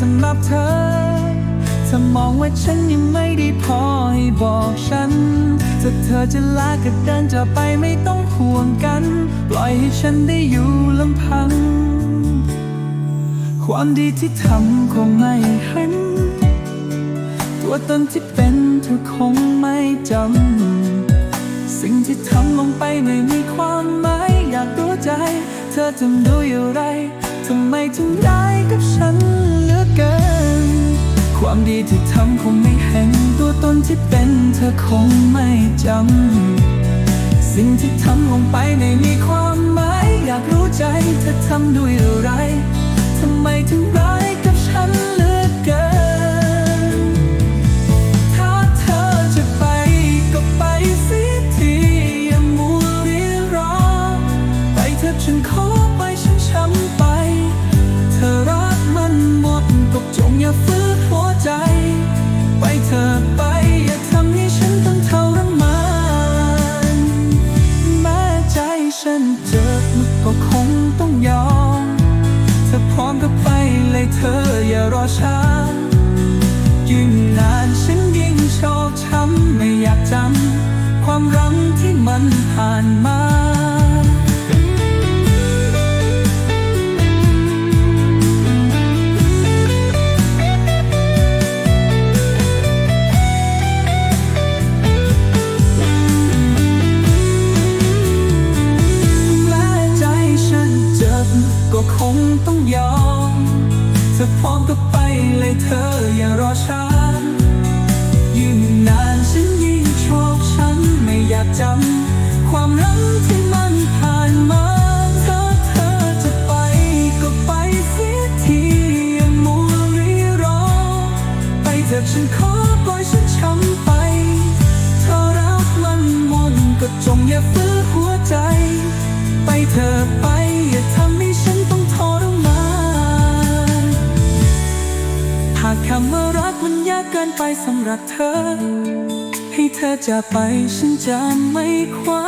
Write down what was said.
สำหรับเธอเธอมองว่าฉันยังไม่ได้พอให้บอกฉัน ถ้าเธอจะลาก็เดินจะไปไม่ต้องห่วงกัน ปล่อยให้ฉันได้อยู่ลำพัง ความดีที่ทำคงไม่เห็น ตัวตนที่เป็นเธอคงไม่จำ สิ่งที่ทำลงไปไม่มีความหมายอยากรู้ใจ เธอทำด้วยอะไร คงไม่เห็นตัวตนที่เป็นเธอคงไม่จำ สิ่งที่ทำลงไปไม่มีความหมาย อยากรู้ใจเธอทำด้วยอะไร เจ็บก็คงต้องยอมเธอพร้อมก็ไปเลยเธออย่ารอช้า ยิ่งนานฉันยิ่งชอบช้ำไม่อยากจำความรังที่มันผ่านมา ก็คงต้องยอมเธอพร้อมก็ไปเลยเธออย่ารอช้ายิ่งนานฉันยิ่งชอกฉันไม่อยากจำความรักที่มันผ่านมาถ้าเธอจะไปก็ไปเสียทีอย่ามัวรีรอ ไปเถอะฉันขอปล่อยฉันช้ำไป เธอรักมันมนก็จงอย่าฝืนหัวใจ ไปเธอไป อย่าทำให้ฉันต้องทรมานหากคำว่ารักมันยากเกินไปสำหรับเธอ ให้เธอจะไปฉันจะไม่คว้า